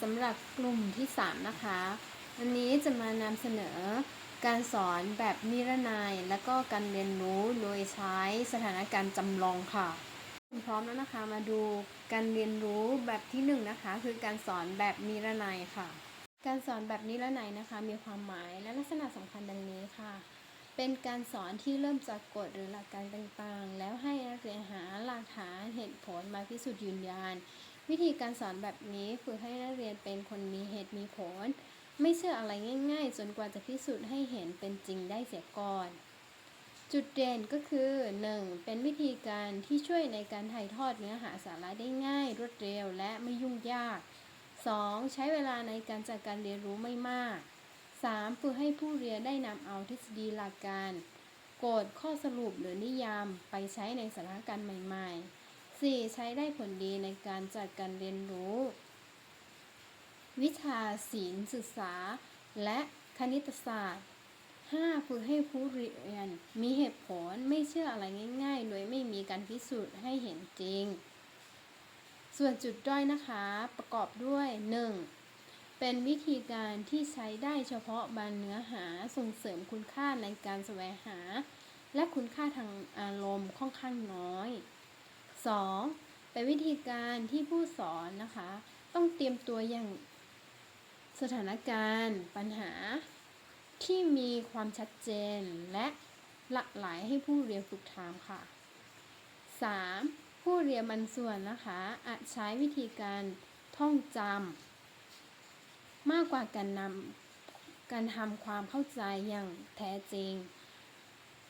สำหรับกลุ่มที่ 3 นะคะ วันนี้จะมานำเสนอการสอนแบบนิรนายและก็การเรียนรู้โดยใช้สถานการณ์จำลองค่ะ พร้อมแล้วนะคะมาดูการเรียนรู้แบบที่1นงนะคะ คือการสอนแบบนิรนายค่ะ การสอนแบบนิรนายนะคะ มีความหมายและลักษณะสำคัญดังนี้ค่ะ เป็นการสอนที่เริ่มจากกฎหรือหลักการต่างๆ แล้วให้นักเรียนหาหลักฐานเหตุผลมาพิสูจน์ยืนยัน วิธีการสอนแบบนี้ฝึกให้นักเรียนเป็นคนมีเหตุมีผล ไม่เชื่ออะไรง่าย ๆ จนกว่าจะพิสูจน์ให้เห็นเป็นจริงได้เสียก่อน จุดเด่นก็คือ 1. เป็นวิธีการที่ช่วยในการถ่ายทอดเนื้อหาสาระได้ง่าย รวดเร็วและไม่ยุ่งยาก 2. ใช้เวลาในการจัดการเรียนรู้ไม่มาก 3. ฝึกให้ผู้เรียนได้นำเอาทฤษฎีหลักการกฎข้อสรุปหรือนิยามไปใช้ในสถานการณ์ใหม่ ๆ 4. ใช้ได้ผลดีในการจัดการเรียนรู้ วิชาศิลศึกษา และคณิตศาสตร์ 5. ฝึกให้ผู้เรียน มีเหตุผลไม่เชื่ออะไรง่ายๆ โดยไม่มีการพิสูจน์ให้เห็นจริง ส่วนจุดด้อยนะคะประกอบด้วย 1. เป็นวิธีการที่ใช้ได้เฉพาะบางเนื้อหาส่งเสริมคุณค่าในการแสวงหา และคุณค่าทางอารมณ์ค่อนข้างน้อย 2. เป็นวิธีการที่ผู้สอนนะคะ ต้องเตรียมตัวอย่างสถานการณ์ปัญหาที่มีความชัดเจนและหลากหลายให้ผู้เรียนฝึกทำค่ะ 3. ผู้เรียนบางส่วนนะคะ อาจใช้วิธีการท่องจำมากกว่าการนำการทำความเข้าใจอย่างแท้จริง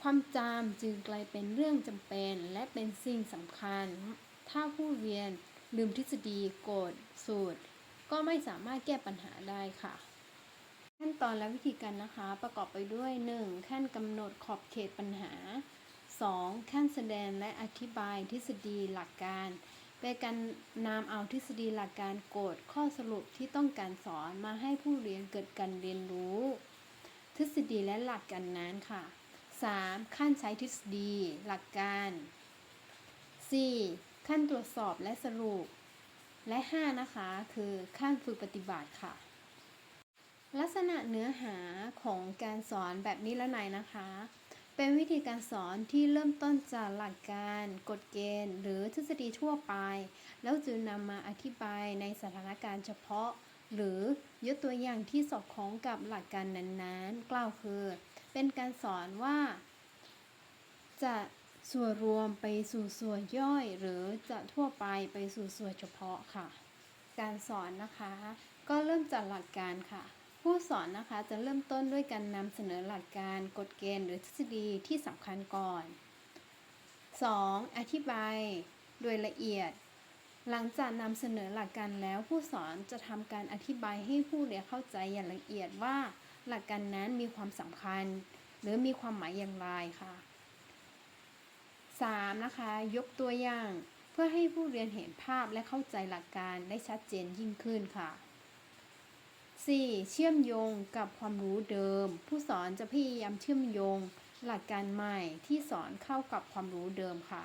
ความจำจึงกลายเป็นเรื่องจำเป็นและเป็นสิ่งสำคัญ ถ้าผู้เรียนลืมทฤษฎีกฎสูตร ก็ไม่สามารถแก้ปัญหาได้ค่ะ ขั้นตอนและวิธีการนะคะ ประกอบไปด้วย 1. ขั้นกำหนดขอบเขตปัญหา 2. ขั้นแสดงและอธิบายทฤษฎีหลักการเป็นการนำเอาทฤษฎีหลักการกฎข้อสรุปที่ต้องการสอนมาให้ผู้เรียนเกิดการเรียนรู้ ทฤษฎีและหลักการนั้นค่ะ 3. ขั้นใช้ทฤษฎี หลักการ 4. ขั้นตรวจสอบและสรุป และ 5 นะคะคือขั้นฝึกปฏิบัติค่ะ ลักษณะเนื้อหาของการสอนแบบนี้ละไหนนะคะ เป็นวิธีการสอนที่เริ่มต้นจากหลักการ กฎเกณฑ์ หรือทฤษฎีทั่วไป แล้วจึงนำมาอธิบายในสถานการณ์เฉพาะ หรือยกตัวอย่างที่สอดคล้องกับหลักการนั้นๆ กล่าวคือ เป็นการสอนว่า จะส่วนรวมไปสู่ส่วนย่อย หรือจะทั่วไปไปสู่ส่วนเฉพาะค่ะ การสอนนะคะ ก็เริ่มจากหลักการค่ะ ผู้สอนนะคะจะเริ่มต้นด้วยการนำเสนอหลักการกฎเกณฑ์หรือทฤษฎีที่สำคัญก่อน 2. อธิบาย โดยละเอียด หลังจากนำเสนอหลักการแล้วผู้สอนจะทำการอธิบายให้ผู้เรียนเข้าใจอย่างละเอียดว่า หลักการนั้นมีความสำคัญ หรือมีความหมายอย่างไรค่ะ 3. นะคะ ยกตัวอย่าง เพื่อให้ผู้เรียนเห็นภาพและเข้าใจหลักการได้ชัดเจนยิ่งขึ้นค่ะ 4. เชื่อมโยงกับความรู้เดิม ผู้สอนจะพยายามเชื่อมโยง หลักการใหม่ที่สอนเข้ากับความรู้เดิมค่ะ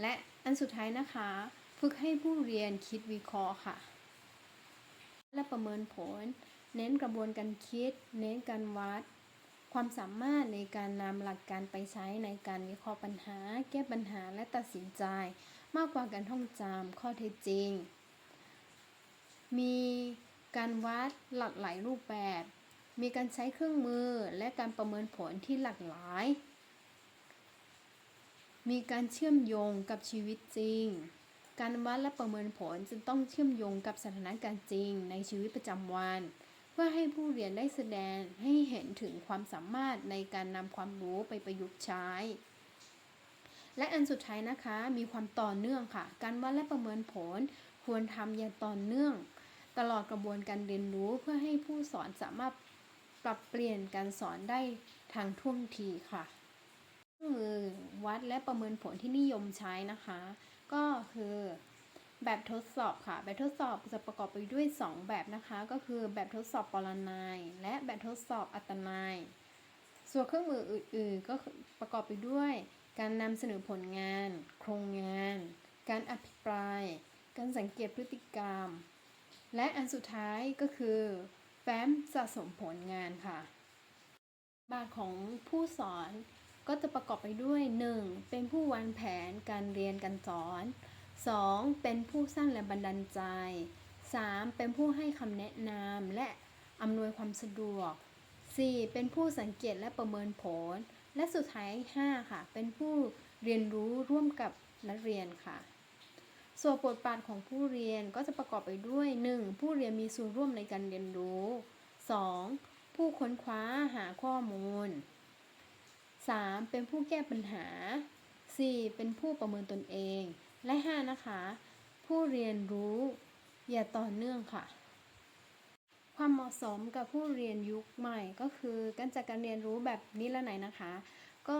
และอันสุดท้ายนะคะ ฝึกให้ผู้เรียนคิดวิเคราะห์ค่ะ และประเมินผล เน้นกระบวนการคิด เน้นการวัด ความสามารถในการนำหลักการไปใช้ในการวิเคราะห์ปัญหา แก้ปัญหาและตัดสินใจ มากกว่าการท่องจำข้อเท็จจริง มีการวัดหลากหลายรูปแบบ มีการใช้เครื่องมือและการประเมินผลที่หลากหลาย มีการเชื่อมโยงกับชีวิตจริง การวัดและประเมินผลจะต้องเชื่อมโยงกับสถานการณ์จริงในชีวิตประจำวัน พื่อให้ผู้เรียนได้แสดงให้เห็นถึงความสามารถในการนำความรู้ไปประยุกต์ใช้ และอันสุดท้ายนะคะมีความต่อเนื่องค่ะ การวัดและประเมินผลควรทำอย่างต่อเนื่อง ตลอดกระบวนการเรียนรู้เพื่อให้ผู้สอนสามารถปรับเปลี่ยนการสอนได้ทางท่วงทีค่ะเครื่องมือวัดและประเมินผลที่นิยมใช้นะคะ ก็คือ แบบทดสอบค่ะ แบบทดสอบจะประกอบไปด้วย 2 แบบนะคะ ก็คือแบบทดสอบปรนัยและแบบทดสอบอัตนัยส่วนเครื่องมืออื่น ๆ ก็ประกอบไปด้วย การนำเสนอผลงาน โครงงาน การอภิปราย การสังเกตพฤติกรรม และอันสุดท้ายก็คือแฟ้มสะสมผลงานค่ะ บาทของผู้สอนก็จะประกอบไปด้วย 1. เป็นผู้วางแผนการเรียนการสอน 2. เป็นผู้สร้างแรงบันดาลใจ 3. เป็นผู้ให้คำแนะนำและอำนวยความสะดวก 4. เป็นผู้สังเกตและประเมินผล และสุดท้าย 5 ค่ะ เป็นผู้เรียนรู้ร่วมกับนักเรียนค่ะ ส่วนบทบาทของผู้เรียนก็จะประกอบไปด้วย 1. ผู้เรียนมีส่วนร่วมในการเรียนรู้ 2. ผู้ค้นคว้าหาข้อมูล 3. เป็นผู้แก้ปัญหา 4. เป็นผู้ประเมินตนเอง และ 5 นะคะ ผู้เรียนรู้อย่าต่อเนื่องค่ะ ความเหมาะสมกับผู้เรียนยุคใหม่ก็คือการจัดการเรียนรู้แบบนี้ละไหนนะคะ ก็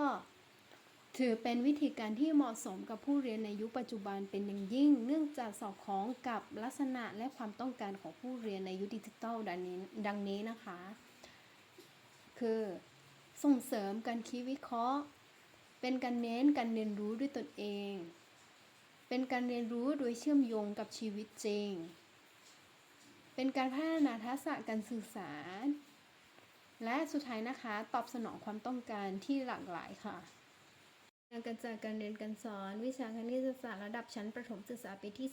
ถือเป็นวิธีการที่เหมาะสมกับผู้เรียนในยุคปัจจุบันเป็นอย่างยิ่ง เนื่องจากสอดคล้องกับลักษณะและความต้องการของผู้เรียนในยุคดิจิทัลดังนี้ดังนี้นะคะ คือส่งเสริมการคิดวิเคราะห์ เป็นการเน้นการเรียนรู้ด้วยตนเอง เป็นการเรียนรู้โดยเชื่อมโยงกับชีวิตจริง เป็นการพัฒนาทักษะการสื่อสาร และสุดท้ายนะคะ ตอบสนองความต้องการที่หลากหลายค่ะการจัดการเรียนการสอน วิชาคณิตศาสตร์ระดับชั้นประถมศึกษาปีที่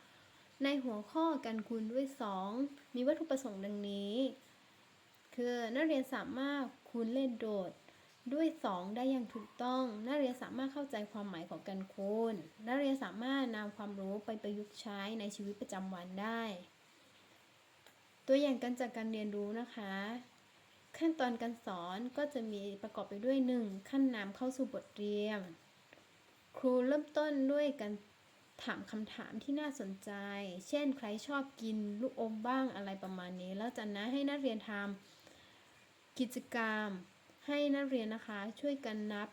3 ในหัวข้อการคูณด้วย 2 มีวัตถุประสงค์ดังนี้ คือนักเรียนสามารถคูณเลขโดด ด้วย 2 ได้อย่างถูกต้อง นักเรียนสามารถเข้าใจความหมายของการคูณ นักเรียนสามารถนำความรู้ไปประยุกต์ใช้ในชีวิตประจำวันได้ ตัวอย่างการจัดการเรียนรู้นะคะ ขั้นตอนการสอนก็จะมีประกอบไปด้วย 1. ขั้นนำเข้าสู่บทเรียน ครูเริ่มต้นด้วยการถามคำถามที่น่าสนใจ เช่น ใครชอบกินลูกอมบ้างอะไรประมาณนี้ แล้วจากนั้นให้นักเรียนทำกิจกรรม ให้นักเรียนนะคะช่วยกันนับ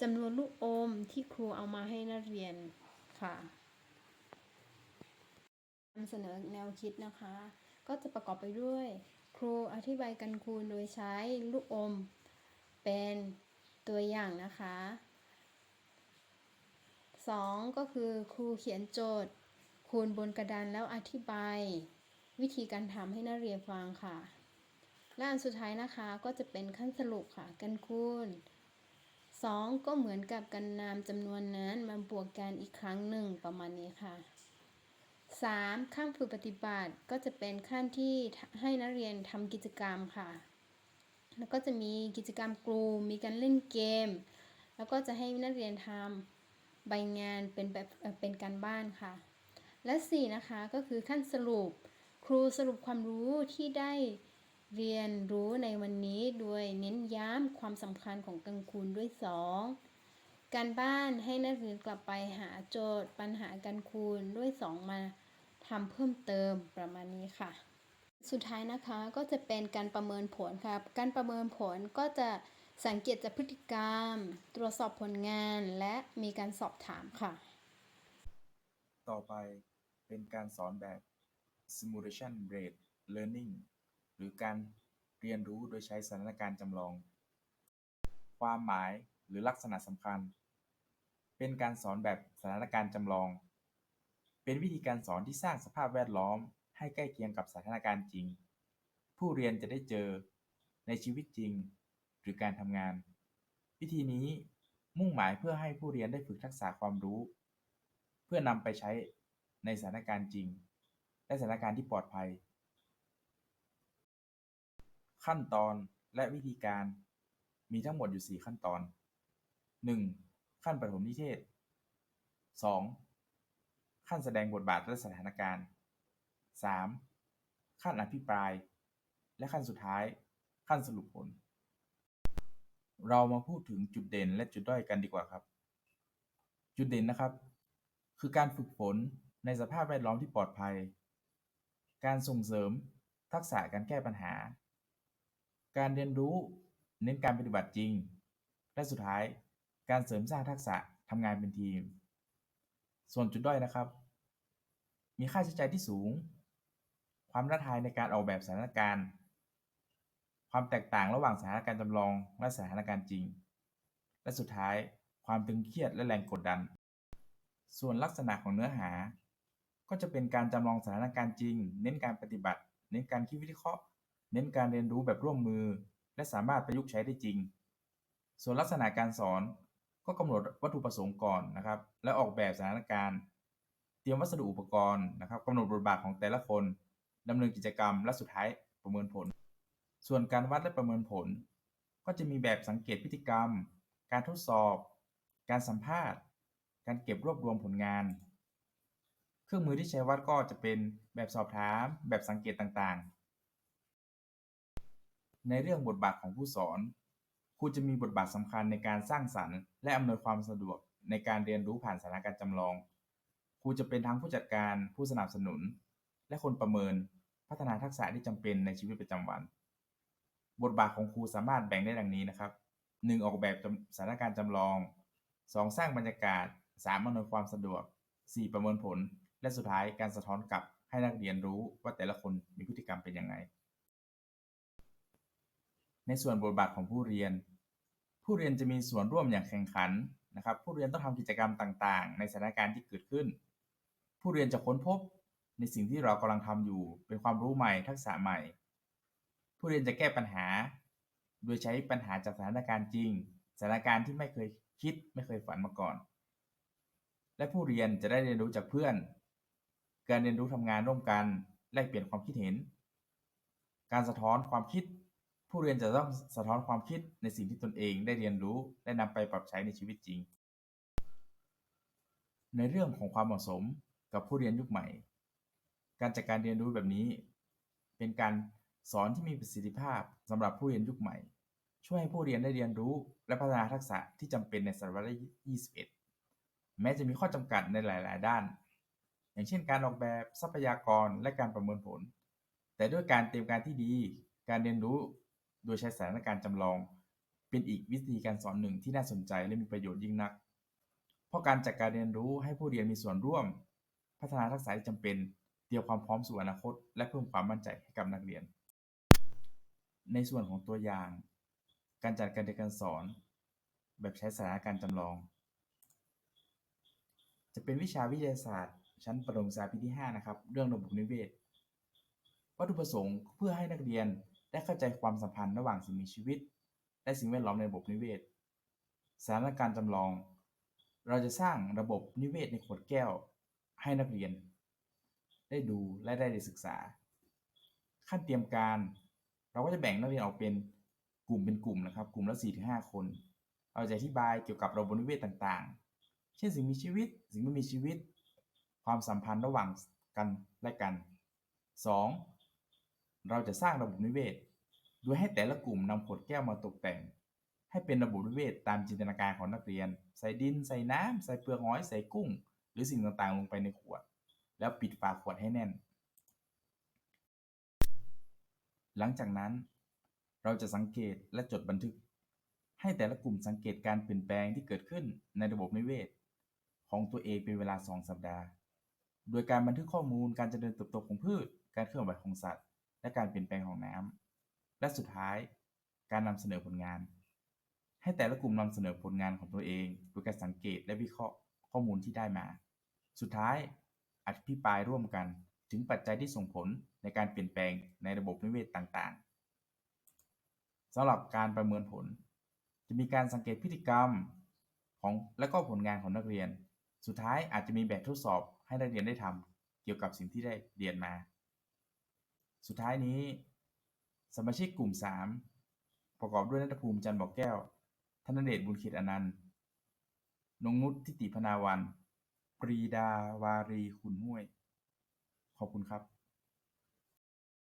จำนวนลูกอมที่ครูเอามาให้นักเรียนค่ะนำเสนอแนวคิดนะคะ ก็จะประกอบไปด้วย ครูอธิบายการคูณโดยใช้ลูกอม เป็นตัวอย่างนะคะ 2. ก็คือครูเขียนโจทย์ คูณบนกระดานแล้วอธิบาย วิธีการทำให้นักเรียนฟังค่ะ และอันสุดท้ายนะคะก็จะเป็นขั้นสรุปค่ะการคูณ 2 ก็เหมือนกับการนำจำนวนนั้นมาบวกกันอีกครั้งหนึ่งประมาณนี้ค่ะ 3. ขั้นฝึกปฏิบัติก็จะเป็นขั้นที่ให้นักเรียนทำกิจกรรมค่ะ แล้วก็จะมีกิจกรรมกลุ่มมีการเล่นเกม แล้วก็จะให้นักเรียนทำใบงานเป็นแบบเอ่อเป็นการบ้านค่ะ และ 4 นะคะก็คือขั้นสรุปครูสรุปความรู้ที่ได้ เรียนรู้ในวันนี้โดยเน้นย้ำความสำคัญของกังคูณด้วย 2 การบ้านให้นักเรียนกลับไปหาโจทย์ปัญหาการคูณด้วย 2 มาทำเพิ่มเติมประมาณนี้ค่ะ สุดท้ายนะคะก็จะเป็นการประเมินผลครับ การประเมินผลก็จะสังเกตจากพฤติกรรม ตรวจสอบผลงานและมีการสอบถามค่ะ ต่อไปเป็นการสอนแบบ Simulation Based Learning หรือการเรียนรู้โดยใช้สถานการณ์จำลอง ความหมายหรือลักษณะสำคัญ เป็นการสอนแบบสถานการณ์จำลอง เป็นวิธีการสอนที่สร้างสภาพแวดล้อม ให้ใกล้เคียงกับสถานการณ์จริง ผู้เรียนจะได้เจอในชีวิตจริง หรือการทำงาน วิธีนี้มุ่งหมายเพื่อให้ผู้เรียนได้ฝึกทักษะความรู้ เพื่อนำไปใช้ในสถานการณ์จริง และสถานการณ์ที่ปลอดภัย ขั้นตอนและวิธีการ มีทั้งหมดอยู่ 4 ขั้นตอน 1. ขั้นปฐมนิเทศ 2. ขั้นแสดงบทบาทและสถานการณ์ 3. ขั้นอภิปราย และขั้นสุดท้าย ขั้นสรุปผล เรามาพูดถึงจุดเด่นและจุดด้อยกันดีกว่าครับ จุดเด่นนะครับ คือการฝึกฝนในสภาพแวดล้อมที่ปลอดภัย การส่งเสริม ทักษะการแก้ปัญหา การเรียนรู้เน้นการปฏิบัติจริง และสุดท้ายการเสริมสร้างทักษะทำงานเป็นทีม ส่วนจุดด้อยนะครับ มีค่าใช้จ่ายที่สูง ความท้าทายในการออกแบบสถานการณ์ ความแตกต่างระหว่างสถานการณ์จำลองและสถานการณ์จริง และสุดท้ายความตึงเครียดและแรงกดดัน ส่วนลักษณะของเนื้อหา ก็จะเป็นการจำลองสถานการณ์จริง เน้นการปฏิบัติ เน้นการคิดวิเคราะห์ เน้นการเรียนรู้แบบร่วมมือ และสามารถประยุกต์ใช้ได้จริง ส่วนลักษณะการสอนก็กำหนดวัตถุประสงค์ก่อนนะครับ และออกแบบสถานการณ์ เตรียมวัสดุอุปกรณ์นะครับกำหนดบทบาทของแต่ละคนดำเนินกิจกรรมและสุดท้ายประเมินผล ส่วนการวัดและประเมินผล ก็จะมีแบบสังเกตพฤติกรรม การทดสอบ การสัมภาษณ์ การเก็บรวบรวมผลงาน เครื่องมือที่ใช้วัดก็จะเป็นแบบสอบถาม แบบสังเกตต่างๆ ในเรื่องบทบาทของผู้สอน ครูจะมีบทบาทสำคัญในการสร้างสรรค์ และอำนวยความสะดวกในการเรียนรู้ผ่านสถานการณ์จำลอง ครูจะเป็นทั้งผู้จัดการผู้สนับสนุน และคนประเมินพัฒนาทักษะที่จำเป็นในชีวิตประจำวัน บทบาทของครูสามารถแบ่งได้ดังนี้นะครับ 1. ออกแบบสถานการณ์จำลอง 2. สร้างบรรยากาศ 3. อำนวยความสะดวก 4. ประเมินผล และสุดท้ายการสะท้อนกลับให้นักเรียนรู้ว่าแต่ละคนมีพฤติกรรมเป็นยังไง ในส่วนบทบาทของผู้เรียน ผู้เรียนจะมีส่วนร่วมอย่างแข่งขันนะครับ ผู้เรียนต้องทำกิจกรรมต่างๆ ในสถานการณ์ที่เกิดขึ้น ผู้เรียนจะค้นพบในสิ่งที่เรากำลังทำอยู่ เป็นความรู้ใหม่ ทักษะใหม่ ผู้เรียนจะแก้ปัญหา โดยใช้ปัญหาจากสถานการณ์จริง สถานการณ์ที่ไม่เคยคิดไม่เคยฝันมาก่อน และผู้เรียนจะได้เรียนรู้จากเพื่อน การเรียนรู้ทำงานร่วมกัน แลกเปลี่ยนความคิดเห็น การสะท้อนความคิด ผู้เรียนจะต้องสะท้อนความคิดในสิ่งที่ตนเองได้เรียนรู้และนำไปปรับใช้ในชีวิตจริง ในเรื่องของความเหมาะสมกับผู้เรียนยุคใหม่ การจัดการเรียนรู้แบบนี้ เป็นการสอนที่มีประสิทธิภาพสำหรับผู้เรียนยุคใหม่ ช่วยให้ผู้เรียนได้เรียนรู้และพัฒนาทักษะที่จำเป็นในศตวรรษที่21 แม้จะมีข้อจำกัดในหลาย ๆ ด้าน อย่างเช่น การออกแบบทรัพยากรและการประเมินผล แต่ด้วยการเตรียมการที่ดี การเรียนรู้ โดยใช้สถานการณ์จำลอง เป็นอีกวิธีการสอนหนึ่งที่น่าสนใจและมีประโยชน์ยิ่งนัก เพราะการจัดการเรียนรู้ให้ผู้เรียนมีส่วนร่วม พัฒนาทักษะที่จำเป็นเตรียมความพร้อมสู่อนาคต และเพิ่มความมั่นใจให้กับนักเรียน ในส่วนของตัวอย่าง การจัดการเรียนการสอน แบบใช้สถานการณ์จำลอง จะเป็นวิชาวิทยาศาสตร์ ชั้นประถมศึกษาปีที่ 5 นะครับ เรื่องระบบนิเวศ วัตถุประสงค์เพื่อให้นักเรียน ได้เข้าใจความสัมพันธ์ระหว่างสิ่งมีชีวิต และสิ่งแวดล้อมในระบบนิเวศ สถานการณ์จำลอง เราจะสร้างระบบนิเวศในขวดแก้ว ให้นักเรียน ได้ดูและได้ศึกษา ขั้นเตรียมการ เราก็จะแบ่งนักเรียนออกเป็นกลุ่มเป็นกลุ่มนะครับ กลุ่มละ4-5 คน เราจะอธิบายเกี่ยวกับระบบนิเวศต่างๆ เช่นสิ่งมีชีวิต สิ่งไม่มีชีวิต ความสัมพันธ์ระหว่างกันและกัน 2. เราจะสร้างระบบนิเวศ โดยให้แต่ละกลุ่มนำขวดแก้วมาตกแต่ง ให้เป็นระบบนิเวศตามจินตนาการของนักเรียน ใส่ดิน ใส่น้ำ ใส่เปลือกหอย ใส่กุ้ง หรือสิ่งต่างๆ ลงไปในขวด แล้วปิดฝาขวดให้แน่น หลังจากนั้น เราจะสังเกตและจดบันทึก ให้แต่ละกลุ่มสังเกตการเปลี่ยนแปลงที่เกิดขึ้นในระบบนิเวศ ของตัวเองเป็นเวลา 2 สัปดาห์ โดยการบันทึกข้อมูลการเจริญเติบโตของพืช การเคลื่อนไหวของสัตว์ และการเปลี่ยนแปลงของน้ำและสุดท้ายการนำเสนอผลงาน ให้แต่ละกลุ่มนำเสนอผลงานของตัวเองโดยการสังเกตและวิเคราะห์ข้อมูลที่ได้มา สุดท้ายอภิปรายร่วมกันถึงปัจจัยที่ส่งผลในการเปลี่ยนแปลงในระบบนิเวศต่างๆสำหรับการประเมินผล จะมีการสังเกตพฤติกรรมของและก็ผลงานของนักเรียน สุดท้ายอาจจะมีแบบทดสอบให้นักเรียนได้ทำเกี่ยวกับสิ่งที่ได้เรียนมา สุดท้ายนี้ สมาชิกกลุ่ม 3 ประกอบด้วยนัทภูมิจันบอกแก้ว ธนเดชบุญเขตอนันต์ นงนุชทิติพนาวัน ปรีดาวารีคุณห้วย ขอบคุณครับ